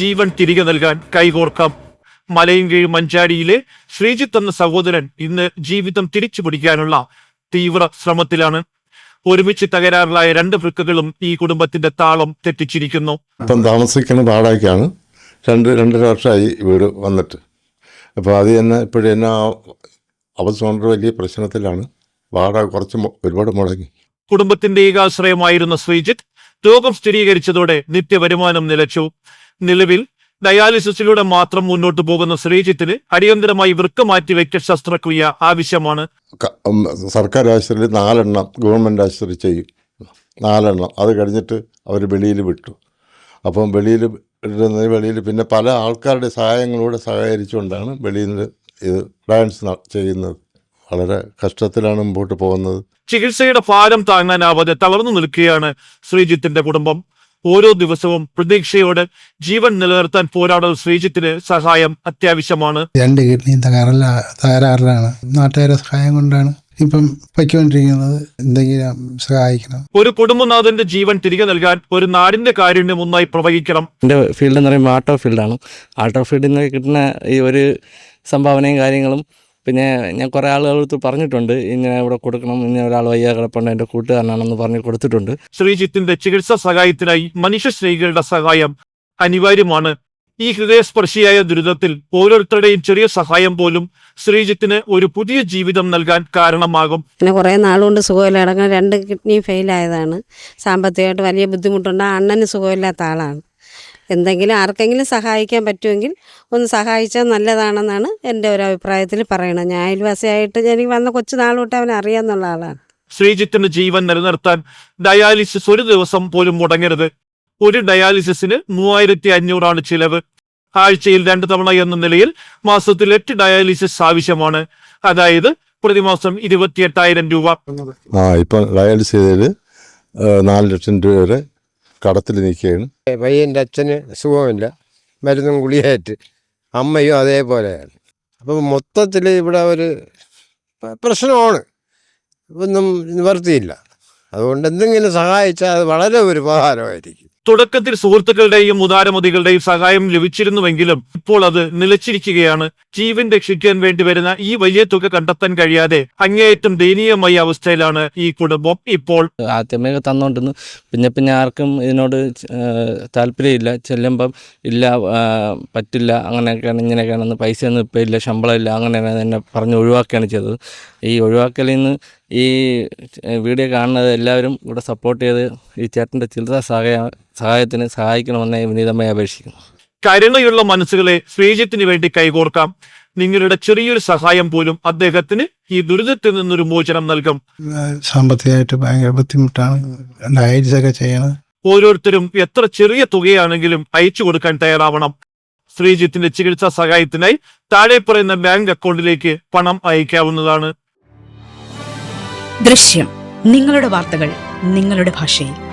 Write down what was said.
ജീവൻ തിരികെ നൽകാൻ കൈകോർക്കാം. മലയൻകീഴ് മഞ്ചാടിയിലെ ശ്രീജിത്ത് എന്ന സഹോദരൻ ഇന്ന് ജീവിതം തിരിച്ചു പിടിക്കാനുള്ള തീവ്ര ശ്രമത്തിലാണ്. ഒരുമിച്ച് തകരാറിലായ രണ്ട് വൃക്കകളും ഈ കുടുംബത്തിന്റെ താളം തെറ്റിച്ചിരിക്കുന്നു. ഇപ്പം താമസിക്കുന്ന വാടകയ്ക്കാണ് രണ്ട് രണ്ടര വർഷമായി വീട് വന്നിട്ട്. അപ്പോൾ അത് തന്നെ ഇപ്പോഴും തന്നെ അവസ്ഥ വലിയ പ്രശ്നത്തിലാണ്. വാടക കുറച്ച് ഒരുപാട് മുടങ്ങി. കുടുംബത്തിന്റെ ഏകാശ്രയമായിരുന്ന ശ്രീജിത്ത് രോഗം സ്ഥിരീകരിച്ചതോടെ നിത്യവരുമാനം നിലച്ചു. നിലവിൽ ഡയാലിസിസിലൂടെ മാത്രം മുന്നോട്ട് പോകുന്ന ശ്രീജിത്തിന് അടിയന്തരമായി വൃക്ക മാറ്റിവെക്കൽ ശസ്ത്രക്രിയ ആവശ്യമാണ്. സർക്കാർ ആശുപത്രിയിൽ നാലെണ്ണം ഗവൺമെന്റ് ആശുപത്രി ചെയ്യും. നാലെണ്ണം. അത് കഴിഞ്ഞിട്ട് അവർ വെളിയിൽ വിട്ടു. അപ്പം വെളിയിൽ ഇടുന്ന വെളിയിൽ പിന്നെ പല ആൾക്കാരുടെ സഹായങ്ങളോടെ സഹകരിച്ചുകൊണ്ടാണ് വെളിയിൽ ഇത് ഡാൻസ് ചെയ്യുന്നത്. വളരെ കഷ്ടത്തിലാണ് മുമ്പോട്ട് പോകുന്നത്. ചികിത്സയുടെ ഭാരം താങ്ങാനാവാതെ തളർന്നു നിൽക്കുകയാണ് ശ്രീജിത്തിന്റെ കുടുംബം. ഓരോ ദിവസവും പ്രതീക്ഷയോടെ ജീവൻ നിലനിർത്താൻ പോരാടുന്ന ശ്രീജിത്തിന് സഹായം അത്യാവശ്യമാണ്. രണ്ട് കിഡ്നിയും തകരല തകരാറിലാണ്. നാട്ടുകാരുടെ സഹായം കൊണ്ടാണ് ഇപ്പം പൊയ്ക്കൊണ്ടിരിക്കുന്നത് എന്തെങ്കിലും സഹായിക്കണം. ഒരു കുടുംബനാഥന്റെ ജീവൻ തിരികെ നൽകാൻ ഒരു നാടിന്റെ കാരുണ്യം ഒന്നായി പ്രവഹിക്കണം. എന്റെ ഫീൽഡ് എന്ന് പറയുമ്പോൾ ആട്ടോ ഫീൽഡാണ്. ആട്ടോ ഫീൽഡിൽ നിന്ന് കിട്ടുന്ന ഈ ഒരു സംഭാവനയും കാര്യങ്ങളും പിന്നെ ഞാൻ കുറേ ആളുകളടുത്ത് പറഞ്ഞിട്ടുണ്ട് ഇങ്ങനെ ഇവിടെ കൊടുക്കണം ഇങ്ങനെ ഒരാൾ വയ്യ കിടപ്പുണ്ട് എന്റെ കൂട്ടുകാരനാണെന്ന് പറഞ്ഞ് കൊടുത്തിട്ടുണ്ട്. ശ്രീജിത്തിന്റെ ചികിത്സാ സഹായത്തിനായി മനുഷ്യ സ്നേഹികളുടെ സഹായം അനിവാര്യമാണ്. ഈ ഹൃദയസ്പർശിയായ ദുരിതത്തിൽ ഓരോരുത്തരുടെയും ചെറിയ സഹായം പോലും ശ്രീജിത്തിന് ഒരു പുതിയ ജീവിതം നൽകാൻ കാരണമാകും. പിന്നെ കുറേ നാളുകൊണ്ട് സുഖമില്ല അടക്കം രണ്ട് കിഡ്നി ഫെയിലായതാണ്. സാമ്പത്തികമായിട്ട് വലിയ ബുദ്ധിമുട്ടുണ്ട് അണ്ണന് സുഖമില്ലാത്ത ആളാണ്. എന്തെങ്കിലും ആർക്കെങ്കിലും സഹായിക്കാൻ പറ്റുമെങ്കിൽ ഒന്ന് സഹായിച്ചാൽ നല്ലതാണെന്നാണ് എന്റെ ഒരു അഭിപ്രായത്തിൽ പറയണത്. ഞാൻ അയൽവാസിയായിട്ട് എനിക്ക് വന്ന കൊച്ചു നാൾ തൊട്ട് അവനെ അറിയാമെന്നുള്ള ആളാണ്. ശ്രീജിത്തിന്റെ ജീവൻ നിലനിർത്താൻ ഡയാലിസിസ് ഒരു ദിവസം പോലും മുടങ്ങരുത്. ഒരു ഡയാലിസിസിന് മൂവായിരത്തി അഞ്ഞൂറാണ് ചിലവ്. ആഴ്ചയിൽ രണ്ട് തവണ എന്ന നിലയിൽ മാസത്തിൽ എട്ട് ഡയാലിസിസ് ആവശ്യമാണ്. അതായത് പ്രതിമാസം ഇരുപത്തിയെട്ടായിരം രൂപ. ആ ഇപ്പം ഡയാലിസ് ചെയ്തതിൽ നാല് ലക്ഷം രൂപ വരെ കടത്തിൽ നിൽക്കുകയാണ്. പയ്യന്റെ അച്ഛന് സുഖമില്ല. മരുന്നും ഗുളിയായിട്ട് അമ്മയും അതേപോലെയാണ്. അപ്പം മൊത്തത്തിൽ ഇവിടെ ഒരു പ്രശ്നമാണ്. ഒന്നും നിവർത്തിയില്ല. അതുകൊണ്ട് എന്തെങ്കിലും സഹായിച്ചാൽ അത് വളരെ ഒരു ഉപകാരമായിരിക്കും. തുടക്കത്തിൽ സുഹൃത്തുക്കളുടെയും ഉദാരമതികളുടെയും സഹായം ലഭിച്ചിരുന്നുവെങ്കിലും ഇപ്പോൾ അത് നിലച്ചിരിക്കുകയാണ്. ജീവൻ രക്ഷിക്കാൻ വേണ്ടി വരുന്ന ഈ വലിയ തുക കണ്ടെത്താൻ കഴിയാതെ അങ്ങേയറ്റം ദയനീയമായ അവസ്ഥയിലാണ് ഈ കുടുംബം ഇപ്പോൾ. ആദ്യമേ തന്നോണ്ടിരുന്നു. പിന്നെ പിന്നെ ആർക്കും ഇതിനോട് താല്പര്യമില്ല. ചെല്ലുമ്പം ഇല്ല പറ്റില്ല അങ്ങനെയൊക്കെയാണ് ഇങ്ങനെയൊക്കെയാണെന്ന് പൈസയൊന്നും ഇപ്പം ഇല്ല ശമ്പളം ഇല്ല അങ്ങനെയാണ് എന്നെ പറഞ്ഞ് ഒഴിവാക്കുകയാണ് ചെയ്തത്. ഈ ഒഴിവാക്കലിൽ നിന്ന് ഈ വീഡിയോ കാണുന്നത് എല്ലാവരും ഇവിടെ സപ്പോർട്ട് ചെയ്ത് ഈ ചേട്ടന്റെ ചിലത സഹായ സഹായത്തിന് സഹായിക്കണമെന്ന് വിനീതമായി അപേക്ഷിക്കുന്നു. കരുണയുള്ള മനസ്സുകളെ ശ്രീജിത്തിന് വേണ്ടി കൈകോർക്കാം. നിങ്ങളുടെ ചെറിയൊരു സഹായം പോലും അദ്ദേഹത്തിന് ഈ ദുരിതത്തിൽ നിന്നൊരു മോചനം നൽകും. സാമ്പത്തികമായിട്ട് ഭയങ്കര ബുദ്ധിമുട്ടാണ്. ഡയറ്റ്സ് ചെയ്യണം. ഓരോരുത്തരും എത്ര ചെറിയ തുകയാണെങ്കിലും അയച്ചു കൊടുക്കാൻ തയ്യാറാവണം. ശ്രീജിത്തിന്റെ ചികിത്സാ സഹായത്തിനായി താഴെ പറയുന്ന ബാങ്ക് അക്കൗണ്ടിലേക്ക് പണം അയക്കാവുന്നതാണ്. ദൃശ്യം. നിങ്ങളുടെ വാർത്തകൾ നിങ്ങളുടെ ഭാഷയിൽ.